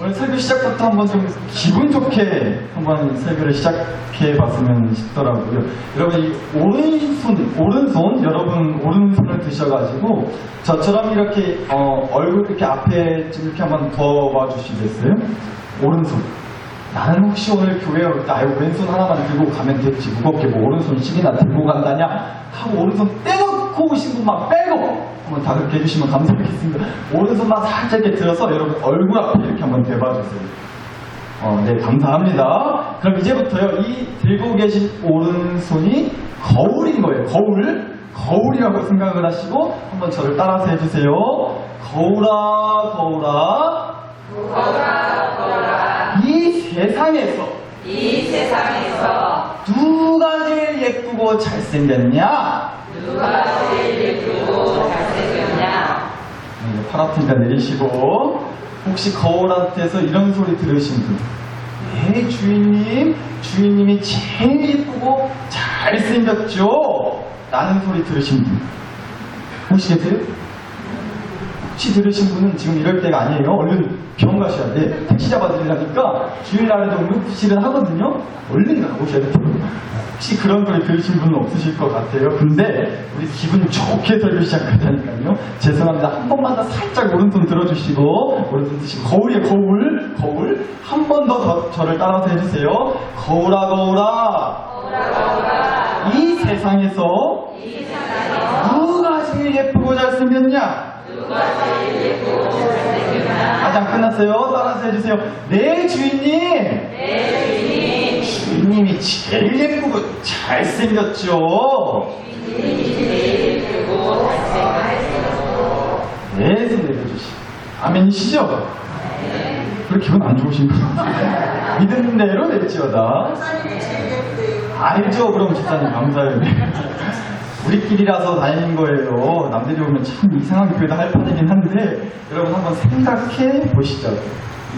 오늘 설교 시작부터 한번 좀 기분 좋게 한번 설교를 시작해 봤으면 싶더라고요. 여러분, 이 오른손, 오른손, 여러분 오른손을 드셔가지고 저처럼 이렇게, 어, 얼굴 이렇게 앞에 좀 이렇게 한번 더 봐 주시겠어요? 오른손. 나는 혹시 오늘 교회에 올 때, 아유, 왼손 하나만 들고 가면 됐지. 무겁게 뭐 오른손씩이나 들고 간다냐? 하고 오른손 떼놓 고 오신 분만 빼고 한번 다 그렇게 해주시면 감사하겠습니다. 오른손만 살짝 이렇게 들어서 여러분 얼굴 앞에 이렇게 한번 대봐주세요. 어, 네, 감사합니다. 그럼 이제부터요, 이 들고 계신 오른손이 거울인 거예요. 거울. 거울이라고 생각을 하시고 한번 저를 따라서 해주세요. 거울아, 거울아. 이 세상에서 이 세상에서 누가 제일 예쁘고 잘생겼냐? 누가 제일 예쁘고 잘생겼냐? 네, 팔 아프니까 내리시고 혹시 거울 앞에서 이런 소리 들으신 분? 네, 주인님, 주인님이 제일 예쁘고 잘생겼죠? 라는 소리 들으신 분? 혹시 계세요? 혹시 들으신 분은 지금 이럴 때가 아니에요. 얼른 병원 가셔야 돼. 택시 잡아드리려니까 주일날에도 응급실은 하거든요. 얼른 가보셔야 돼요. 혹시 그런 소리 들으신 분은 없으실 것 같아요. 근데 우리 기분 좋게 설교 시작하자니까요. 죄송합니다. 한 번만 더 살짝 오른손 들어주시고 오른손 드시고 거울이에요 거울 거울 한 번 더 저를 따라서 해주세요. 거울아 거울아 이 세상에서 이 세상에서 누가 제일 예쁘고 잘생겼냐? 안 끝났어요. 따라서 해주세요. 네, 주인님. 내 주인이 주인님이 제일 예쁘고 잘생겼죠. 잘생겼어. 네, 손 내려주시. 아멘이시죠? 그렇게 기분 안 좋으신 분. 믿는 대로 낼지어다. 알죠? 그럼 집사님 감사해요. 우리끼리라서 다니는 거예요. 남들이 오면 참 이상한 교회다 할 판이긴 한데 여러분 한번 생각해 보시죠.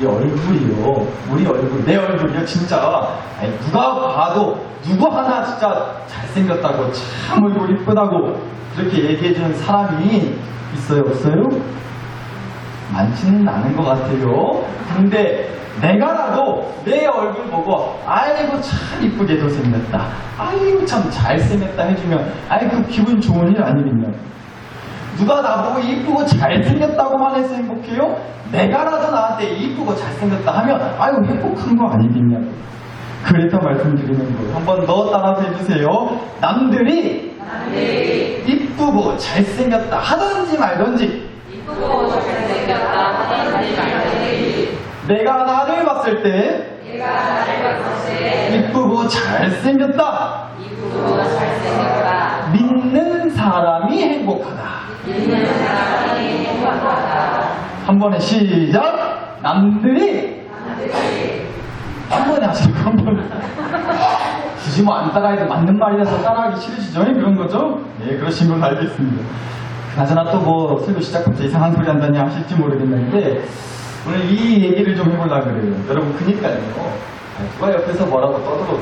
이 얼굴이요. 우리 얼굴, 내 얼굴이요. 진짜 아니, 누가 봐도 누구 하나 진짜 잘생겼다고 참 얼굴 이쁘다고 그렇게 얘기해 주는 사람이 있어요? 없어요? 많지는 않은 것 같아요. 근데 내가라도 내 얼굴 보고 아이고 참 이쁘게도 생겼다. 아이고 참 잘생겼다 해주면 아이고 기분 좋은 일 아니겠냐. 누가 나보고 이쁘고 잘생겼다고만 해서 행복해요? 내가라도 나한테 이쁘고 잘생겼다 하면 아이고 행복한 거 아니겠냐고. 그래서 말씀드리는 거예요. 한번더 따라서 해주세요. 남들이 남들이 이쁘고 잘생겼다 하든지 말든지 이쁘고 잘생겼다 하든지 말든지 내가 나를 봤을 때 내가 나를 봤을 때 이쁘고 잘생겼다. 이쁘고 잘생겼다. 믿는 사람이 행복하다. 믿는 사람이 행복하다. 한 번에 시작. 남들이 남들이 한 번에 하시고 한 번에. 굳이 뭐 안 따라해도 맞는 말이라서 따라하기 싫으시죠? 그런 거죠? 예, 그러신 걸로 알겠습니다. 그나저나 또 뭐 설교 시작부터 이상한 소리 한다니 하실지 모르겠는데 오늘 이 얘기를 좀 해보려고 그래요. 여러분, 그니까요. 누가 옆에서 뭐라고 떠들어도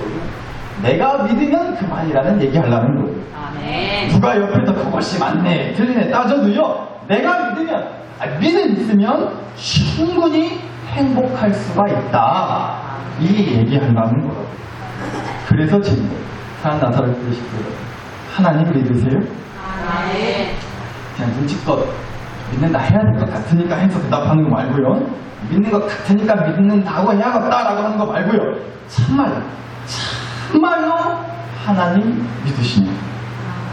내가 믿으면 그만이라는 얘기 하려는 거예요. 아멘. 누가 옆에서 그것이 맞네, 틀리네 따져도요, 내가 믿으면, 아, 믿음 있으면 충분히 행복할 수가 있다. 이 얘기 하려는 거라고. 그래서 지금, 사는 나사를 들으시고요. 하나님 믿으세요? 아멘. 그냥 눈치껏 믿는다 해야 될 것 같으니까 해서 대답하는 거 말고요. 믿는 것 같으니까 믿는다고 해야겠다라고 하는 거 말고요. 참말로, 참말로 하나님 믿으시면.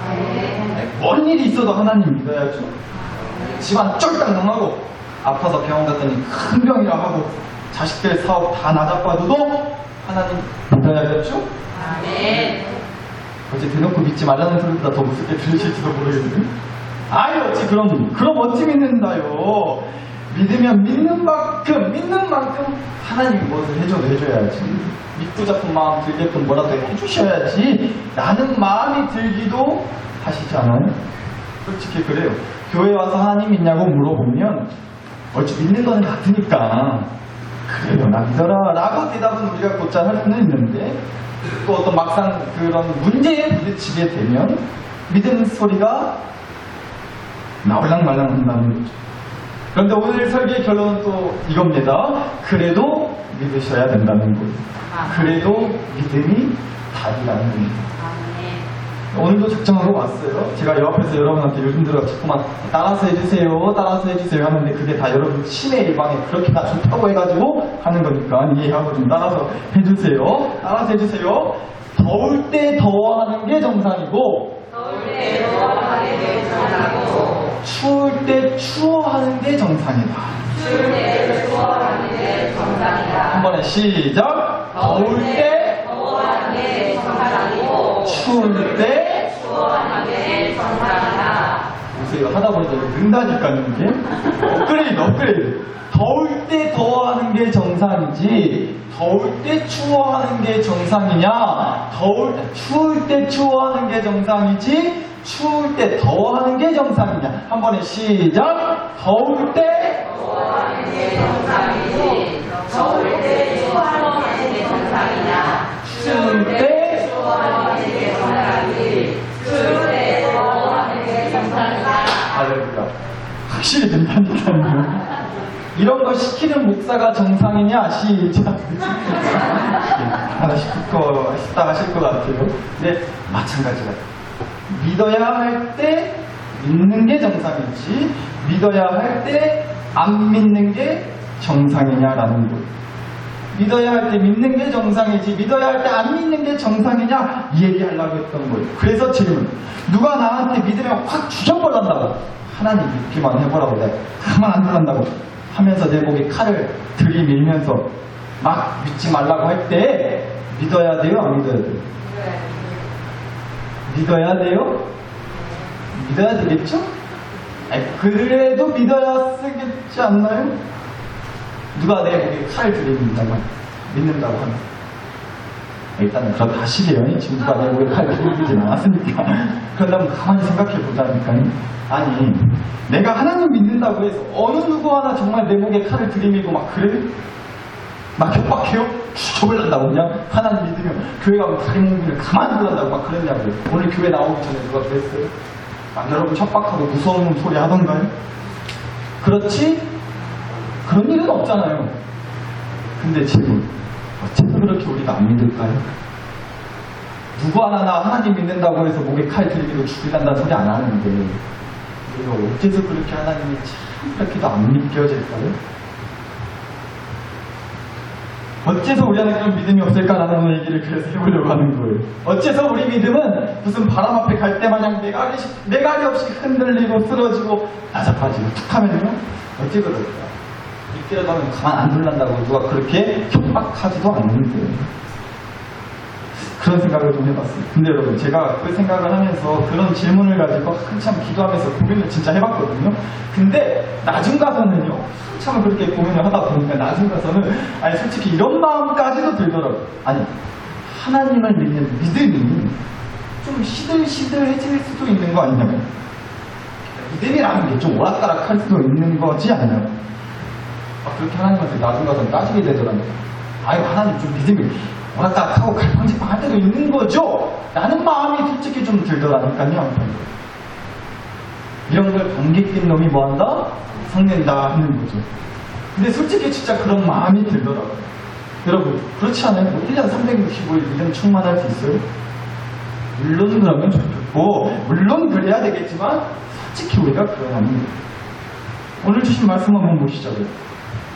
아니, 뭔 일이 있어도 하나님 믿어야죠. 집안 쫄딱 망하고 아파서 병원 갔더니 큰 병이라 하고 자식들 사업 다 나자빠져도 하나님 믿어야겠죠? 아멘. 어째 대놓고 믿지 말라는 소리보다 더 무섭게 들리실지도 모르겠는데 아유 어찌 그럼 그럼 어찌 믿는다요. 믿으면 믿는 만큼 믿는 만큼 하나님 무엇을 해줘도 해줘야지. 믿고 자꾸 마음 들게끔 뭐라도 해주셔야지 라는 마음이 들기도 하시지 않아요? 솔직히 그래요. 교회 와서 하나님 믿냐고 물어보면 얼추 믿는 거는 같으니까. 그래요. 나 믿어라. 라고 대답은 우리가 곧잘 할 수는 있는데 또 어떤 막상 그런 문제에 부딪히게 되면 믿음 소리가 나올랑 말랑 한다는 거죠. 그런데 오늘 설계의 결론은 또 이겁니다. 그래도 믿으셔야 된다는 거예요. 그래도 믿음이 답이라는 겁니다. 아멘. 오늘도 작정하고 왔어요. 제가 옆에서 여러분한테 요즘 들어 자꾸만 따라서 해주세요, 따라서 해주세요 하는데 그게 다 여러분 신의 일방에 그렇게 다 좋다고 해가지고 하는 거니까 이해하고 좀 따라서 해주세요. 따라서 해주세요. 더울 때 더워하는 게 정상이고 추울 때 추워하는 게 정상이다. 한 번에 시작. 더울 때 추울 때 보세요 하다 보니까 이거 는다니까요 이게 업그레이드 업그레이드 더울 때 더워하는 게 정상이지 더울 때 추워하는 게 정상이냐 더울 추울 때 추워하는 게 정상이지 추울 때 더워하는 게 정상이냐 한 번에 시작 더울 때 추울 때 할렐루야. 확실히 된다니까요. 이런 거 시키는 목사가 정상이냐? 시작. 하나씩 듣고 싶다 하실 것 같아요. 근데 마찬가지다. 믿어야 할 때 믿는 게 정상이지, 믿어야 할 때 안 믿는 게 정상이냐라는 거. 믿어야 할때 믿는 게 정상이지 믿어야 할때안 믿는 게 정상이냐 이 얘기하려고 했던 거예요. 그래서 질문. 누가 나한테 믿으면 확 죽여버린다고? 하나님 믿기만 해보라고 내가 가만 안 두란다고 하면서 내 목에 칼을 들이밀면서 막 믿지 말라고 할 때 믿어야 돼요 안 믿어야 돼요 믿어야 돼요? 믿어야 되겠죠? 아니, 그래도 믿어야 쓰겠지 않나요? 누가 내 목에 칼을 들이민다고 믿는다고 하면. 일단은 그렇다 하시게요. 지금 누가 내 목에 칼을 들이미진 않았으니까. 그런다면 가만히 생각해 보자니까요. 아니 내가 하나님 믿는다고 해서 어느 누구 하나 정말 내 목에 칼을 들이미고 막 그래? 막 협박해요? 죽여버린다고 그냥 하나님 믿으면 교회 가면 다리 몽기를 가만 둘란다고 막 그랬냐고요 오늘 교회 나오기 전에 누가 그랬어요? 막 여러분 협박하고 무서운 소리 하던가요? 그렇지? 그런 일은 없잖아요. 근데 질문, 어째서 그렇게 우리가 안 믿을까요? 누구 하나 나 하나님 믿는다고 해서 목에 칼 들이고 죽이란다는 소리 안 하는데 우리가 어째서 그렇게 하나님이 참 그렇게도 안 믿겨질까요? 어째서 우리한테 그런 믿음이 없을까라는 얘기를 그래서 해보려고 하는 거예요. 어째서 우리 믿음은 무슨 바람 앞에 갈 때 마냥 내가리, 내가리 없이 흔들리고 쓰러지고 나잡아지고 툭 하면요? 어째 그럴까? 믿기라도 하면 가만 안 둘란다고 누가 그렇게 협박하지도 않는데. 그런 생각을 좀 해봤어요. 근데 여러분, 제가 그 생각을 하면서 그런 질문을 가지고 한참 기도하면서 고민을 진짜 해봤거든요. 근데 나중 가서는요, 한참 그렇게 고민을 하다 보니까 나중 가서는, 아니, 솔직히 이런 마음까지도 들더라고요. 아니, 하나님을 믿는 믿음이 좀 시들시들해질 수도 있는 거 아니냐고요. 믿음이라는 게 좀 오락가락할 수도 있는 거지 않나요? 아, 그렇게 하나님한테 나중 가서 따지게 되더라고요. 아유, 하나님 좀 믿음이 오락가락하고 갈팡질팡 할 때도 있는 거죠? 라는 마음이 솔직히 좀 들더라니까요. 이런 걸 감기 낀 놈이 뭐한다? 성낸다 하는 거죠. 근데 솔직히 진짜 그런 마음이 들더라고요. 여러분, 그렇지 않아요? 뭐 1년 365일 믿음 충만할 수 있어요? 물론 그러면 좋겠고, 물론 그래야 되겠지만, 솔직히 우리가 그건 아닙니다. 오늘 주신 말씀 한번 보시자고요.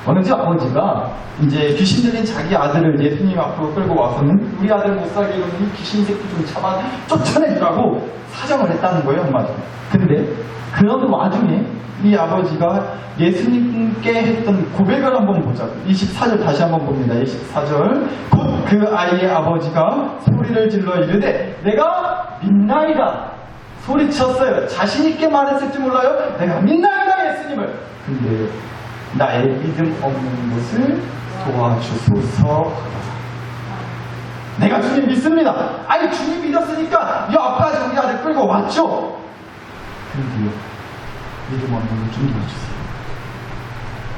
어느 집 아버지가 이제 귀신 들린 자기 아들을 예수님 앞으로 끌고 와서는 우리 아들 못 살게 이러면 이 귀신 새끼 좀 잡아 쫓아내주라고 사정을 했다는 거예요, 한마디로. 근데 그런 와중에 이 아버지가 예수님께 했던 고백을 한번 보자고요. 24절 다시 한번 봅니다. 24절. 곧 그 아이의 아버지가 소리를 질러 이르되 내가 믿나이다. 소리쳤어요. 자신있게 말했을지 몰라요. 내가 믿나이다 예수님을. 근데 나의 믿음 없는 것을 도와주소서. 내가 주님 믿습니다. 아니 주님 믿었으니까 이 앞까지 우리 아들 끌고 왔죠. 근데 믿음 없는 것좀 도와주세요.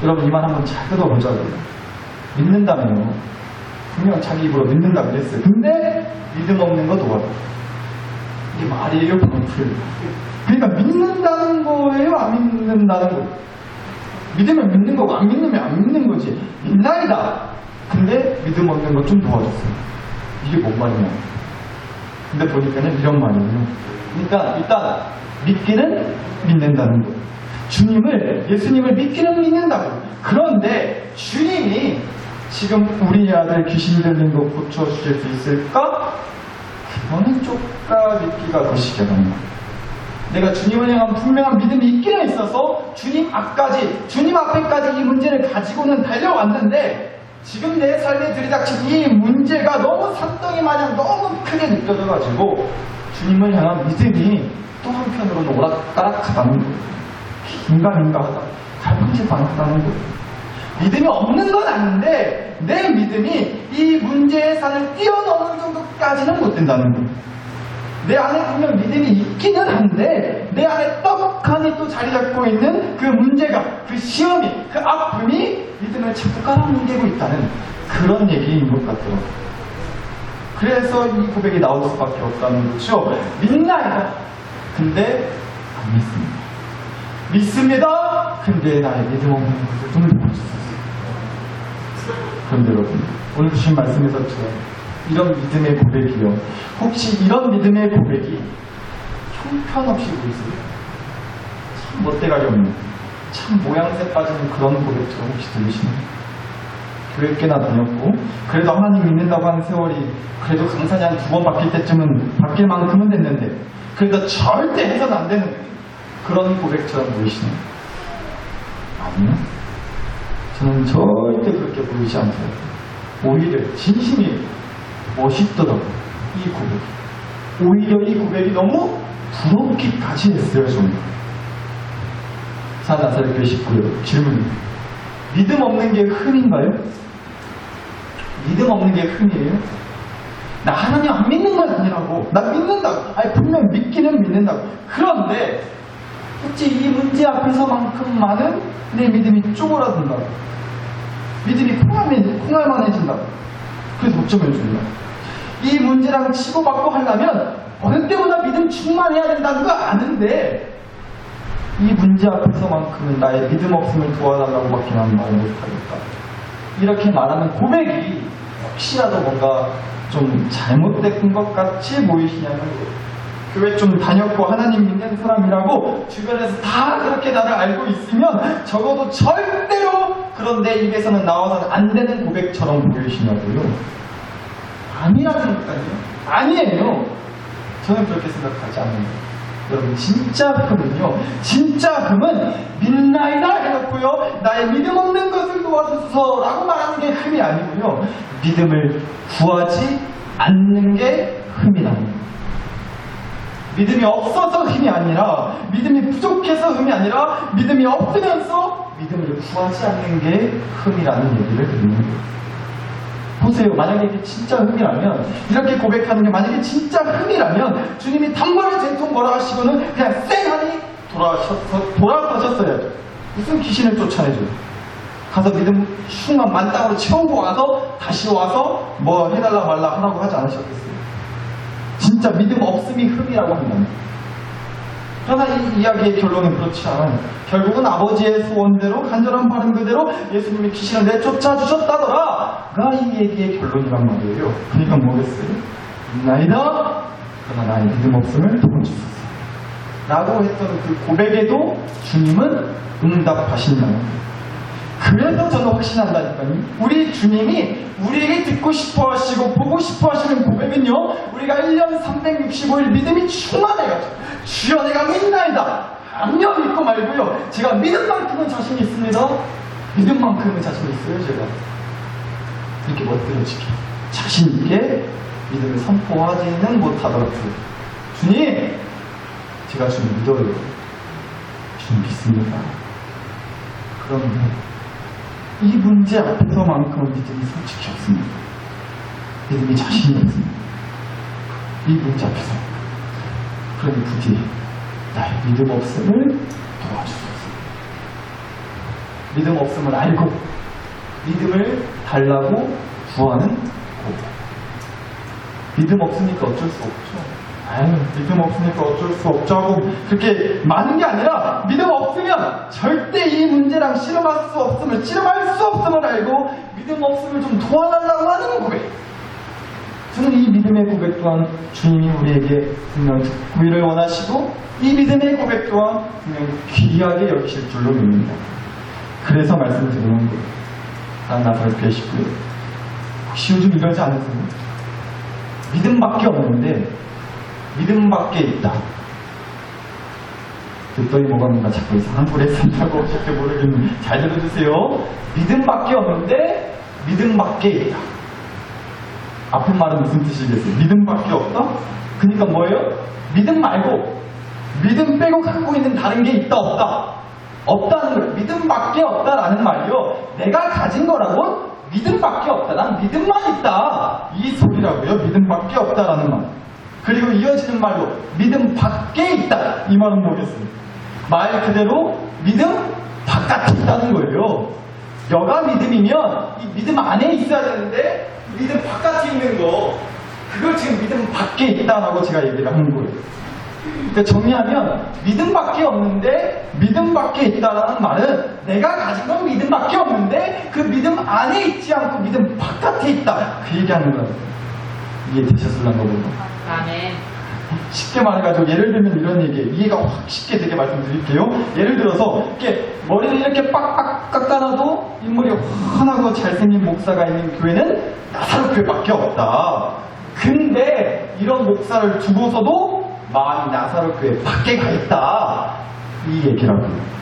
여러분 이만 한번 잘 뜯어보자고요. 믿는다면요. 분명 자기 입으로 믿는다 그랬어요. 근데 믿음 없는 거 도와줘. 이게 말이에요, 방풀. 그러니까 믿는다는 거예요, 안 믿는다는 거예요. 믿으면 믿는 거고 안 믿으면 안 믿는 거지. 믿나이다. 근데 믿음 없는 것 좀 도와줬어요. 이게 뭔 말이냐. 근데 보니까는 이런 말이에요. 그러니까 일단 믿기는 믿는다는 거. 주님을 예수님을 믿기는 믿는다고. 그런데 주님이 지금 우리 아들 귀신 들린 거 고쳐주실 수 있을까? 그거는 쪼까 믿기가 거시기하다. 내가 주님을 향한 분명한 믿음이 있기는 있어서 주님 앞까지, 주님 앞에까지 이 문제를 가지고는 달려왔는데 지금 내 삶에 들이닥친 이 문제가 너무 산덩이 마냥 너무 크게 느껴져가지고 주님을 향한 믿음이 또 한편으로는 오락가락하다는 거예요. 인간인가하다. 갈팡질 않았다는 거예요. 믿음이 없는 건 아닌데 내 믿음이 이 문제의 산을 뛰어넘을 정도까지는 못 된다는 거예요. 내 안에 분명 믿음이 있기는 한데 내 안에 떡하니 또 자리 잡고 있는 그 문제가 그 시험이 그 아픔이 믿음을 자꾸 깔아뭉개고 있다는 그런 얘기인 것 같아요. 그래서 이 고백이 나올 수밖에 없다는 거죠. 믿나이다. 근데 안 믿습니다. 믿습니다. 근데 나의 믿음 없는 것을 좀 보여주셨어요. 그런데 여러분 오늘 주신 말씀에서 처럼 이런 믿음의 고백이요. 혹시 이런 믿음의 고백이 형편없이 보이세요? 참 멋대가리 없는, 참 모양새 빠지는 그런 고백처럼 혹시 들리시나요? 교회 꽤나 다녔고, 그래도 하나님 믿는다고 하는 세월이 그래도 강산이 한 두 번 바뀔 때쯤은 바뀔 만큼은 됐는데, 그래도 절대 해서는 안 되는 그런 고백처럼 보이시나요? 아니요. 저는 절대 그렇게 보이지 않고요. 오히려 진심이 멋있더라고요. 이 고백이. 오히려 이 고백이 너무 부럽기까지 했어요, 저는. 사나사를 계시고요. 질문. 믿음 없는 게 흠인가요? 믿음 없는 게 흠이에요? 나 하나님 안 믿는 건 아니라고. 나 믿는다고. 아니, 분명 믿기는 믿는다고. 그런데, 혹시 이 문제 앞에서만큼만은 내 믿음이 쪼그라든다고. 믿음이 콩알만, 콩알만해진다고. 그래서 어쩌면 좋냐. 이 문제랑 치고받고 하려면 어느 때보다 믿음 충만해야 된다는 거 아는데 이 문제 앞에서만큼은 나의 믿음 없음을 도와달라고밖에 난말 못하겠다. 이렇게 말하는 고백이 혹시라도 뭔가 좀 잘못된 것 같이 보이시냐는 거예요. 교회 좀 다녔고 하나님 믿는 사람이라고 주변에서 다 그렇게 나를 알고 있으면 적어도 절대로 그런데 입에서는 나와서는 안 되는 고백처럼 보이시냐고요. 아니라니까요. 아니에요. 저는 그렇게 생각하지 않는다. 여러분 진짜 흠은요. 진짜 흠은 믿나이다 해놓고요. 나의 믿음 없는 것을 도와주소서라고 말하는 게 흠이 아니고요. 믿음을 구하지 않는 게 흠이랍니다. 믿음이 없어서 흠이 아니라 믿음이 부족해서 흠이 아니라 믿음이 없으면서 믿음을 구하지 않는 게 흠이라는 얘기를 드리는 거예요. 보세요. 만약에 이게 진짜 흠이라면 이렇게 고백하는 게 만약에 진짜 흠이라면 주님이 단번에 된통 뭐라 하시고는 그냥 쌩하니 돌아서서 돌아서셨어야죠. 무슨 귀신을 쫓아내줘요. 가서 믿음 흉만 만땅으로 채우고 와서 다시 와서 뭐 해달라 말라 하라고 하지 않으셨겠어요. 진짜 믿음 없음이 흠이라고 한다면. 그러나 이 이야기의 결론은 그렇지 않아요. 결국은 아버지의 소원대로 간절한 바른 그대로 예수님이 귀신을 내쫓아 주셨다더라.가 이 얘기의 결론이란 말이에요. 그러니까 뭐겠어요? 나이다. 그러나 나의 믿음 없음을 도와주소서. 라고 했던 그 고백에도 주님은 응답하신다는 거예요. 그래서 저는 확신한다니까요. 우리 주님이 우리에게 듣고 싶어 하시고 보고 싶어 하시는 고백은요, 우리가 1년 365일 믿음이 충만해가지고, 주여 내가 믿나이다. 암요 믿고 말고요. 제가 믿음 만큼은 자신 있습니다. 믿음 만큼은 자신 있어요, 제가. 이렇게 멋들어지게. 자신 있게 믿음을 선포하지는 못하더라도, 주님! 제가 주님 믿어요. 주님 믿습니다. 그런데, 이 문제 앞에서만큼은 믿음이 솔직히 없습니다. 믿음이 자신이 없습니다. 이 문제 앞에서. 그러니 부디 나의 믿음 없음을 도와주소서. 믿음 없음을 알고 믿음을 달라고 구하는 고백. 믿음 없으니까 어쩔 수 없죠. 아유, 믿음 없으니까 어쩔 수 없죠 하고 그렇게 많은 게 아니라 믿음 없으면 절대 이 문제랑 실험할 수 없음을, 실험할 수 없음을 알고 믿음 없음을 좀 도와달라고 하는 고백. 저는 이 믿음의 고백 또한 주님이 우리에게 분명 듣기를 원하시고 이 믿음의 고백 또한 분명 귀하게 여기실 줄로 믿습니다. 그래서 말씀드리는 거예요. 난 나사렛 계시고요. 혹시 요즘 이러지 않으세요? 믿음밖에 없는데 믿음밖에 있다. 듣더니 뭐가 뭔가 자꾸 이상한 소리 쓴다고 절대 모르겠는데 잘 들어주세요. 믿음밖에 없는데 믿음밖에 있다. 앞에 말은 무슨 뜻이겠어요? 믿음밖에 없다? 그러니까 뭐예요? 믿음 말고 믿음 빼고 갖고 있는 다른 게 있다 없다? 없다는 거예요. 믿음밖에 없다라는 말이요. 내가 가진 거라고 믿음밖에 없다. 난 믿음만 있다. 이 소리라고요. 믿음밖에 없다라는 말. 그리고 이어지는 말로 믿음 밖에 있다. 이 말은 뭐겠어요? 말 그대로 믿음 바깥에 있다는 거예요. 여가 믿음이면 이 믿음 안에 있어야 되는데 믿음 바깥에 있는 거 그걸 지금 믿음 밖에 있다라고 제가 얘기를 하는 거예요. 그러니까 정리하면 믿음밖에 없는데 믿음밖에 있다라는 말은 내가 가진 건 믿음밖에 없는데 그 믿음 안에 있지 않고 믿음 바깥에 있다 그 얘기하는 거예요. 이해되셨을란가 보다. 쉽게 말해가지고 예를 들면 이런 얘기 이해가 확 쉽게 되게 말씀드릴게요. 예를 들어서 이렇게 머리를 이렇게 빡빡 깎아놔도 인물이 환하고 잘생긴 목사가 있는 교회는 나사로 교회밖에 없다. 근데 이런 목사를 두고서도 마음이 나사로 교회 밖에 가 있다. 이 얘기라고요.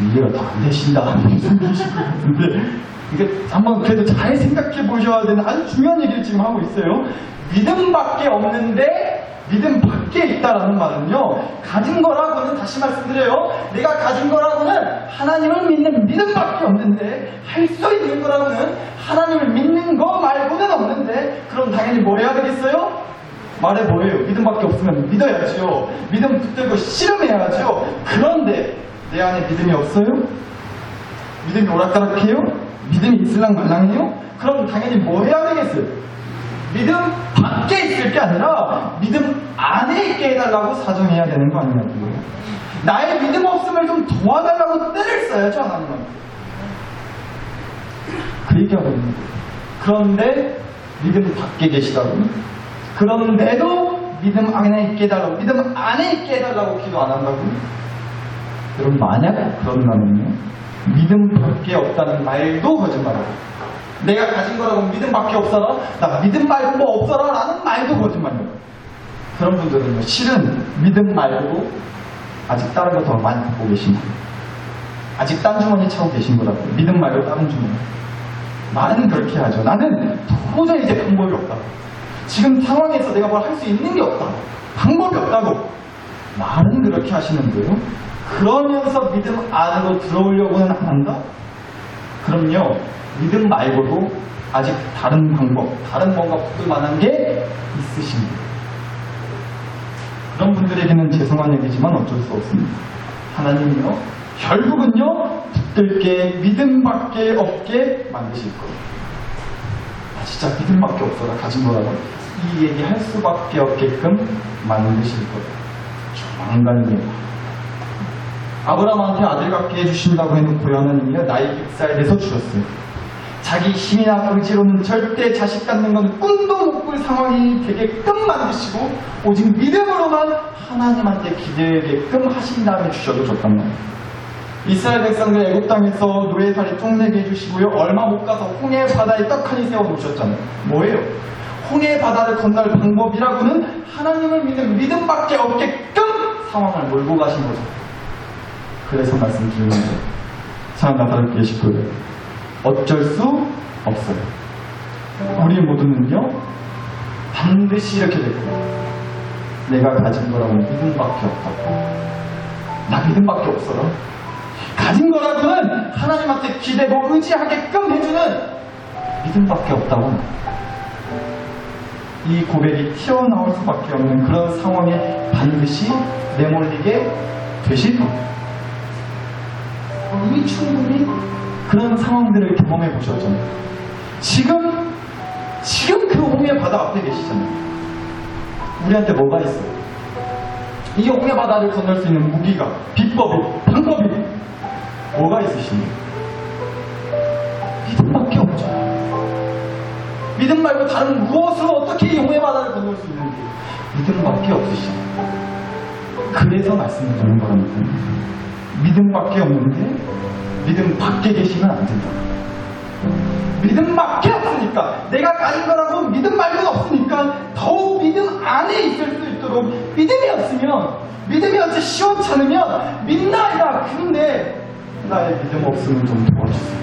이해가 더안 되신다. 것 같은데. 이게 한번 그래도 잘 생각해 보셔야 되는 아주 중요한 얘기를 지금 하고 있어요. 믿음밖에 없는데 믿음 밖에 있다라는 말은요. 가진 거라고는 다시 말씀드려요. 내가 가진 거라고는 하나님을 믿는 믿음밖에 없는데 할 수 있는 거라고는 하나님을 믿는 거 말고는 없는데 그럼 당연히 뭐 해야 되겠어요? 말해 뭐예요? 믿음밖에 없으면 믿어야죠. 믿음 붙들고 실험해야죠. 그런데 내 안에 믿음이 없어요? 믿음이 오락가락해요? 믿음이 있을랑 말랑해요? 그럼 당연히 뭐 해야 되겠어요? 믿음 밖에 있을 게 아니라 믿음 안에 있게 해달라고 사정해야 되는 거 아니냐고요. 나의 믿음 없음을 좀 도와달라고 때를 써야죠, 하나님한테. 그 얘기하고 있는 거예요. 그런데 믿음 밖에 계시다고. 그런데도 믿음 안에 있게 해달라고, 믿음 안에 있게 해달라고 기도 안 한다고. 여러분, 만약 그런다면요. 믿음 밖에 없다는 말도 거짓말이에요. 내가 가진 거라고 믿음밖에 없어라? 나 믿음 말고 뭐 없어라? 라는 말도 거짓말이에요. 그런 분들은요, 실은 믿음 말고 아직 다른 거 더 많이 갖고 계신 거예요. 아직 딴 주머니 차고 계신 거라고요. 믿음 말고 다른 주머니. 말은 그렇게 하죠. 나는 도저히 이제 방법이 없다. 지금 상황에서 내가 뭘 할 수 있는 게 없다. 방법이 없다고. 말은 그렇게 하시는데요. 그러면서 믿음 안으로 들어오려고는 안 한다? 그럼요. 믿음 말고도 아직 다른 방법, 다른 뭔가 붙을 만한 게 있으십니다. 그런 분들에게는 죄송한 얘기지만 어쩔 수 없습니다. 하나님은요, 결국은요, 붙들 게 믿음밖에 없게 만드실 거예요. 아, 진짜 믿음밖에 없어라, 가진 거라고. 이 얘기 할 수밖에 없게끔 만드실 거예요. 조만간이에요. 아브라함한테 아들 갖게 해주신다고 해놓고 하나님이요 100살 돼서 주셨어요. 자기 힘이나 의지로는 절대 자식 갖는 건 꿈도 못 꿀 상황이 되게끔 만드시고 오직 믿음으로만 하나님한테 기대게끔 하신 다음에 주셔도 좋단 말이에요. 이스라엘 백성들 애굽 땅에서 노예살이 쫑내게 해주시고요. 얼마 못 가서 홍해 바다에 떡하니 세워 놓으셨잖아요. 뭐예요? 홍해 바다를 건널 방법이라고는 하나님을 믿는 믿음밖에 없게끔 상황을 몰고 가신 거죠. 그래서 말씀드리는 거예요. 참 나다를 계시고요. 어쩔 수 없어요. 우리 모두는요, 반드시 이렇게 될 거예요. 내가 가진 거라고 믿음밖에 없다고. 나 믿음밖에 없어요. 가진 거라고는 하나님한테 기대고 의지하게끔 해주는 믿음밖에 없다고. 이 고백이 튀어나올 수밖에 없는 그런 상황에 반드시 내몰리게 되실 겁니다. 이미 충분히 그런 상황들을 경험해 보셨잖아요. 지금, 지금 그 홍해 바다 앞에 계시잖아요. 우리한테 뭐가 있어? 이 홍해 바다를 건널 수 있는 무기가, 비법이, 방법이 뭐가 있으십니까? 믿음밖에 없죠. 믿음 말고 다른 무엇으로 어떻게 이 홍해 바다를 건널 수 있는지 믿음밖에 없으시죠. 그래서 말씀을 드리는 거랍니다. 믿음밖에 없는데 믿음 밖에 계시면 안 된다. 믿음밖에 없으니까 내가 가진 거라고 믿음 말고는 없으니까 더욱 믿음 안에 있을 수 있도록 믿음이 없으면 믿음이 어찌 시원찮으면 믿나이다 근데 나의 믿음 없으면 좀 도와주세요.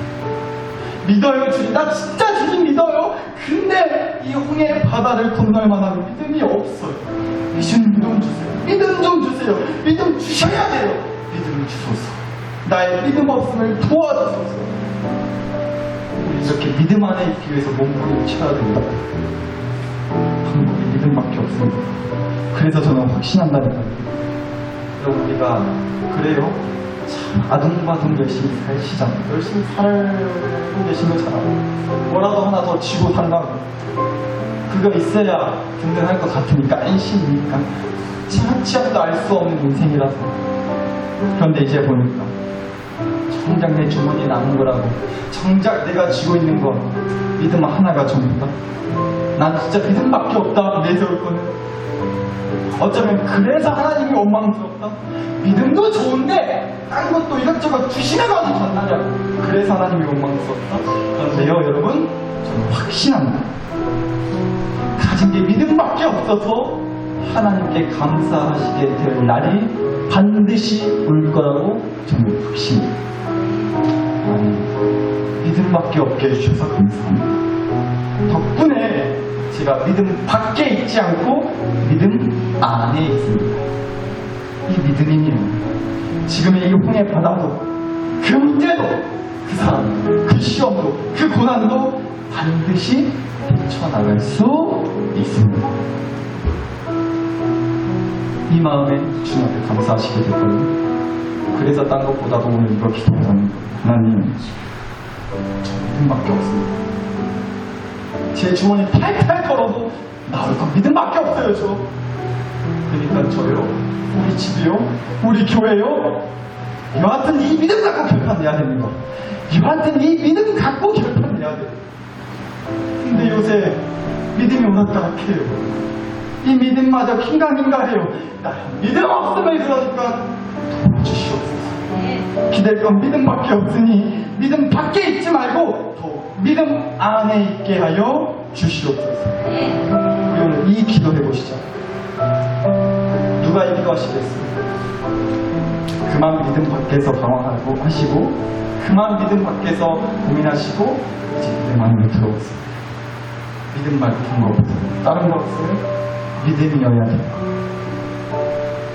믿어요 주님. 나 진짜 주님 믿어요. 근데 이 홍해 바다를 건널 만한 믿음이 없어요. 이 주님 좀 주세요. 믿음 좀 주세요. 믿음 주셔야 돼요 믿음 주소서 나의 믿음 없음을 도와주소서 이렇게 믿음 안에 있기 위해서 몸부림 쳐야 됩니다. 방법이 믿음밖에 없습니다. 그래서 저는 확신한다니까요. 여러분 우리가 그래요? 참 아둥바둥 열심히 살시잖아요. 열심히 살고 계신 거잖아요. 뭐라도 하나 더 쥐고 산다고. 그거 있어야 든든할 것 같으니까 안심이니까 치약치약도 알 수 없는 인생이라서 그런데 이제 보니까. 정작 내 주머니에 남은 거라고. 정작 내가 쥐고 있는 거 믿음 하나가 전부다. 난 진짜 믿음밖에 없다. 내세울 거는 어쩌면 그래서 하나님이 원망스럽다? 믿음도 좋은데 딴 것도 이것저것 주시나가도 전나냐고 그래서 하나님이 원망스럽다? 그런데요 여러분 저는 확신합니다. 가진 게 믿음밖에 없어서 하나님께 감사하시게 될 날이 반드시 올 거라고 저는 아니, 믿음밖에 없게 해주셔서 감사합니다. 덕분에 제가 믿음 밖에 있지 않고 믿음 안에 있습니다. 이 믿음이요. 지금의 이 홍해 바다도 그 문제도 그 사람, 그 시험도 그 고난도 반드시 헤쳐나갈 수 있습니다. 이 마음에 주님 앞에 감사하시게 될 거예요. 그래서 딴 것보다도 오늘 이거 기도하는 하나님 저 믿음밖에 없습니다. 제 주머니 탈탈 털어도 나올 건 믿음밖에 없어요 저. 그러니까 저요, 우리 집이요, 우리 교회요. 여하튼 이 믿음 갖고 결판내야 됩니다. 여하튼 이 믿음 갖고 결판내야 돼요. 근데 요새 믿음이 오락가락해요. 이 믿음마저 킹가민가해요. 나 믿음 없음을 그러니까 도와주시옵소서. 기댈 건 믿음밖에 없으니 믿음 밖에 있지 말고 더 믿음 안에 있게 하여 주시옵소서. 오늘 이 기도해 보시죠. 누가 이 기도 하시겠습니까? 그만 믿음 밖에서 방황하고 하시고 그만 믿음 밖에서 고민하시고 이제 믿음 안으로 들어오세요. 믿음 말고 거 없어요. 다른 거 없어요. 믿음이어야 돼요.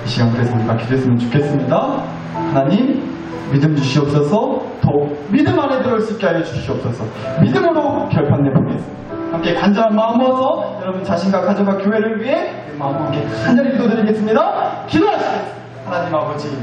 이 시간 그래서 우리가 기도했으면 좋겠습니다. 하나님, 믿음 주시옵소서, 더욱 믿음 안에 들어올 수 있게 하여 주시옵소서, 믿음으로 결판 내보겠습니다. 함께 간절한 마음 모아서 여러분 자신과 가정과 교회를 위해 마음 함께 간절히 기도드리겠습니다. 기도하시겠습니다. 하나님 아버지,